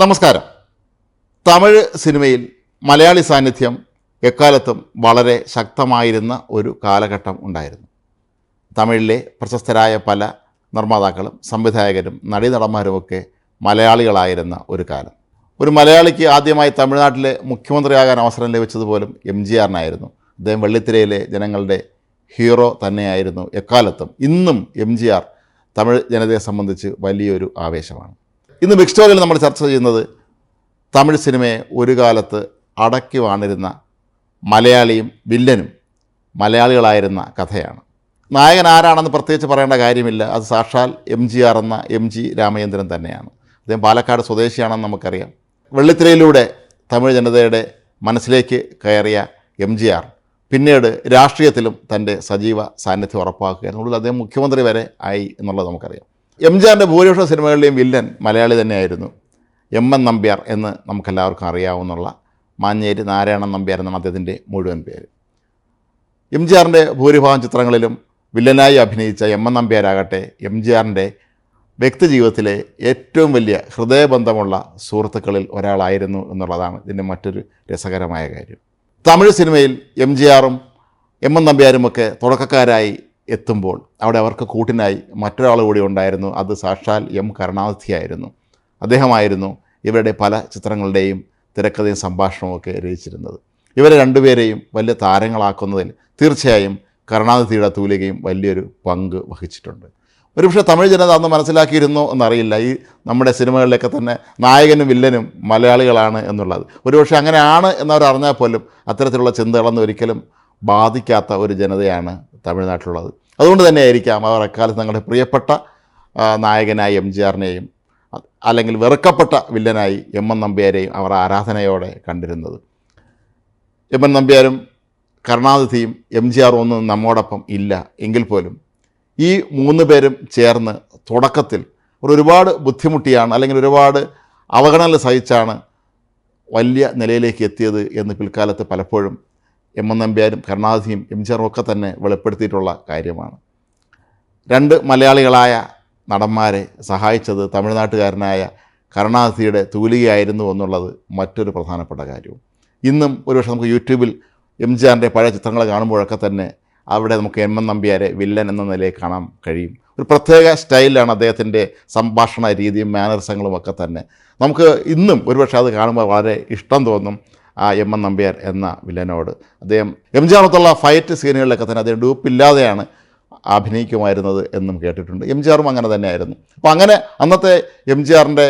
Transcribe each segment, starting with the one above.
നമസ്കാരം. തമിഴ് സിനിമയിൽ മലയാളി സാന്നിധ്യം എക്കാലത്തും വളരെ ശക്തമായിരുന്ന ഒരു കാലഘട്ടം ഉണ്ടായിരുന്നു. തമിഴിലെ പ്രശസ്തരായ പല നിർമ്മാതാക്കളും സംവിധായകരും നടീനടന്മാരുമൊക്കെ മലയാളികളായിരുന്ന ഒരു കാലം. ഒരു മലയാളിക്ക് ആദ്യമായി തമിഴ്നാട്ടിലെ മുഖ്യമന്ത്രിയാകാൻ അവസരം ലഭിച്ചതുപോലും എം ജി ആറിനായിരുന്നു. അദ്ദേഹം വെള്ളിത്തിരയിലെ ജനങ്ങളുടെ ഹീറോ തന്നെയായിരുന്നു. എക്കാലത്തും ഇന്നും എം ജി ആർ തമിഴ് ജനതയെ സംബന്ധിച്ച് വലിയൊരു ആവേശമാണ്. ഇന്ന് ബിഗ് നമ്മൾ ചർച്ച ചെയ്യുന്നത് തമിഴ് സിനിമയെ ഒരു കാലത്ത് അടക്കി വാണിരുന്ന മലയാളിയും വില്ലനും മലയാളികളായിരുന്ന കഥയാണ്. നായകൻ ആരാണെന്ന് പ്രത്യേകിച്ച് പറയേണ്ട കാര്യമില്ല. അത് സാക്ഷാൽ എം ജി ആർ എന്ന എം ജി രാമചന്ദ്രൻ തന്നെയാണ്. അദ്ദേഹം പാലക്കാട് സ്വദേശിയാണെന്ന് നമുക്കറിയാം. വെള്ളിത്തിരയിലൂടെ തമിഴ് ജനതയുടെ മനസ്സിലേക്ക് കയറിയ എം ജി ആർ പിന്നീട് രാഷ്ട്രീയത്തിലും തന്റെ സജീവ സാന്നിധ്യം ഉറപ്പാക്കുക എന്നുള്ളത് അദ്ദേഹം മുഖ്യമന്ത്രി വരെ ആയി എന്നുള്ളത് നമുക്കറിയാം. എം ജി ആറിന്റെ ഭൂരിപക്ഷ സിനിമകളിലെയും വില്ലൻ മലയാളി തന്നെയായിരുന്നു. എം എൻ നമ്പ്യാർ എന്ന് നമുക്കെല്ലാവർക്കും അറിയാവുന്നുള്ള മാഞ്ഞേരി നാരായണൻ നമ്പ്യാർ എന്നാണ് അദ്ദേഹത്തിന്റെ മുഴുവൻ പേര്. എം ജി ആറിന്റെ ഭൂരിഭാഗം ചിത്രങ്ങളിലും വില്ലനായി അഭിനയിച്ച എം എൻ നമ്പ്യാരാകട്ടെ എം ജി ആറിന്റെ വ്യക്തിജീവിതത്തിലെ ഏറ്റവും വലിയ ഹൃദയബന്ധമുള്ള സുഹൃത്തുക്കളിൽ ഒരാളായിരുന്നു എന്നുള്ളതാണ് ഇതിന്റെ മറ്റൊരു രസകരമായ കാര്യം. തമിഴ് സിനിമയിൽ എം ജി ആറും എം എൻ നമ്പ്യാരുമൊക്കെ തുടക്കക്കാരായി എത്തുമ്പോൾ അവിടെ അവർക്ക് കൂട്ടിനായി മറ്റൊരാൾ കൂടി ഉണ്ടായിരുന്നു. അത് സാക്ഷാൽ എം കരുണാനിധിയായിരുന്നു അദ്ദേഹമായിരുന്നു ഇവരുടെ പല ചിത്രങ്ങളുടെയും തിരക്കഥയും സംഭാഷണവും ഒക്കെ രചിച്ചിരുന്നത്. ഇവരെ രണ്ടുപേരെയും വലിയ താരങ്ങളാക്കുന്നതിൽ തീർച്ചയായും കരുണാനിധിയുടെ തൂലികയും വലിയൊരു പങ്ക് വഹിച്ചിട്ടുണ്ട്. ഒരുപക്ഷെ തമിഴ് ജനത അന്ന് മനസ്സിലാക്കിയിരുന്നോ എന്നറിയില്ല. ഈ നമ്മുടെ സിനിമകളിലൊക്കെ തന്നെ നായകനും വില്ലനും മലയാളികളാണ് എന്നുള്ളത്. ഒരുപക്ഷെ അങ്ങനെയാണ് എന്നവർ അറിഞ്ഞാൽ പോലും അത്തരത്തിലുള്ള ചിന്തകളൊന്നും ഒരിക്കലും ബാധിക്കാത്ത ഒരു ജനതയാണ് തമിഴ്നാട്ടിലുള്ളത്. അതുകൊണ്ട് തന്നെയായിരിക്കാം അവർ അക്കാലത്ത് തങ്ങളുടെ പ്രിയപ്പെട്ട നായകനായ എം ജി ആറിനെയും അല്ലെങ്കിൽ വെറുക്കപ്പെട്ട വില്ലനായി എം എൻ നമ്പ്യാരെയും അവർ ആരാധനയോടെ കണ്ടിരുന്നത്. എം എൻ നമ്പ്യാരും കരുണാനിധിയും എം ജി ആറും ഒന്നും നമ്മോടൊപ്പം ഇല്ല. എങ്കിൽ പോലും ഈ മൂന്ന് പേരും ചേർന്ന് തുടക്കത്തിൽ ഒരു ഒരുപാട് ബുദ്ധിമുട്ടിയാണ് അല്ലെങ്കിൽ ഒരുപാട് അവഗണന സഹിച്ചാണ് വലിയ നിലയിലേക്ക് എത്തിയത് എന്ന് പിൽക്കാലത്ത് പലപ്പോഴും എം എൻ നമ്പ്യാരും കരുണാധിയും എം ജി ആറും ഒക്കെ തന്നെ വെളിപ്പെടുത്തിയിട്ടുള്ള കാര്യമാണ്. രണ്ട് മലയാളികളായ നടന്മാരെ സഹായിച്ചത് തമിഴ്നാട്ടുകാരനായ കരുണാധിയുടെ തൂലികയായിരുന്നു എന്നുള്ളത് മറ്റൊരു പ്രധാനപ്പെട്ട കാര്യവും. ഇന്നും ഒരുപക്ഷെ നമുക്ക് യൂട്യൂബിൽ എം ജി ആറിന്റെ പഴയ ചിത്രങ്ങൾ കാണുമ്പോഴൊക്കെ തന്നെ അവിടെ നമുക്ക് എം എൻ നമ്പ്യാരെ വില്ലൻ എന്ന നിലയിൽ കാണാൻ കഴിയും. ഒരു പ്രത്യേക സ്റ്റൈലാണ് അദ്ദേഹത്തിന്റെ സംഭാഷണ രീതിയും മാനർസങ്ങളും ഒക്കെ തന്നെ. നമുക്ക് ഇന്നും ഒരുപക്ഷെ അത് കാണുമ്പോൾ വളരെ ഇഷ്ടം തോന്നും ആ എം എൻ നമ്പ്യാർ എന്ന വില്ലനോട്. അദ്ദേഹം എം ജി അറുത്തുള്ള ഫൈറ്റ് സീനുകളിലൊക്കെ തന്നെ അദ്ദേഹം ഡൂപ്പില്ലാതെയാണ് അഭിനയിക്കുമായിരുന്നത് എന്നും കേട്ടിട്ടുണ്ട്. എം ജി ആറും അങ്ങനെ തന്നെയായിരുന്നു. അപ്പോൾ അങ്ങനെ അന്നത്തെ എം ജി ആറിന്റെ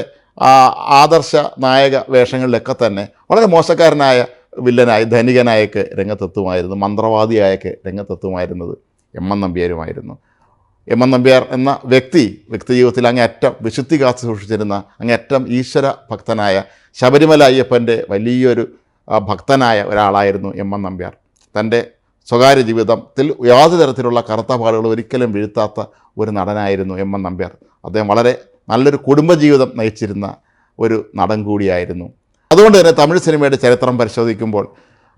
ആദർശ നായക വേഷങ്ങളിലൊക്കെ തന്നെ വളരെ മോശക്കാരനായ വില്ലനായി ധനികനായൊക്കെ രംഗത്തെത്തുമായിരുന്നു മന്ത്രവാദിയായൊക്കെ രംഗത്തെത്തുമായിരുന്നത് എം എൻ നമ്പ്യാരുമായിരുന്നു. എം എൻ നമ്പ്യാർ എന്ന വ്യക്തി വ്യക്തി ജീവിതത്തിൽ അങ്ങേയറ്റം വിശുദ്ധി കാത്തു സൂക്ഷിച്ചിരുന്ന അങ്ങേയറ്റം ഈശ്വര ഭക്തനായ ശബരിമല അയ്യപ്പന്റെ വലിയൊരു ഭക്തനായ ഒരാളായിരുന്നു എം എൻ നമ്പ്യാർ. തന്റെ സ്വകാര്യ ജീവിതത്തിൽ യാതൊരു തരത്തിലുള്ള കറുത്ത പാടുകൾ ഒരിക്കലും വീഴ്ത്താത്ത ഒരു നടനായിരുന്നു എം എൻ നമ്പ്യാർ. അദ്ദേഹം വളരെ നല്ലൊരു കുടുംബജീവിതം നയിച്ചിരുന്ന ഒരു നടൻ കൂടിയായിരുന്നു. അതുകൊണ്ട് തന്നെ തമിഴ് സിനിമയുടെ ചരിത്രം പരിശോധിക്കുമ്പോൾ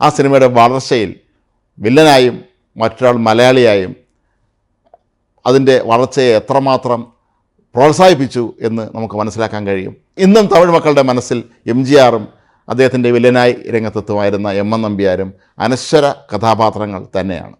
ആ സിനിമയുടെ വളർച്ചയിൽ വില്ലനായും മറ്റൊരാൾ മലയാളിയായും അതിന്റെ വളർച്ചയെ എത്രമാത്രം പ്രോത്സാഹിപ്പിച്ചു എന്ന് നമുക്ക് മനസ്സിലാക്കാൻ കഴിയും. ഇന്നും തമിഴ് മക്കളുടെ മനസ്സിൽ എം ജി ആറും അദ്ദേഹത്തിന്റെ വില്ലനായി രംഗത്തെത്തുമായിരുന്ന എം എൻ നമ്പ്യാരും അനശ്വര കഥാപാത്രങ്ങൾ തന്നെയാണ്.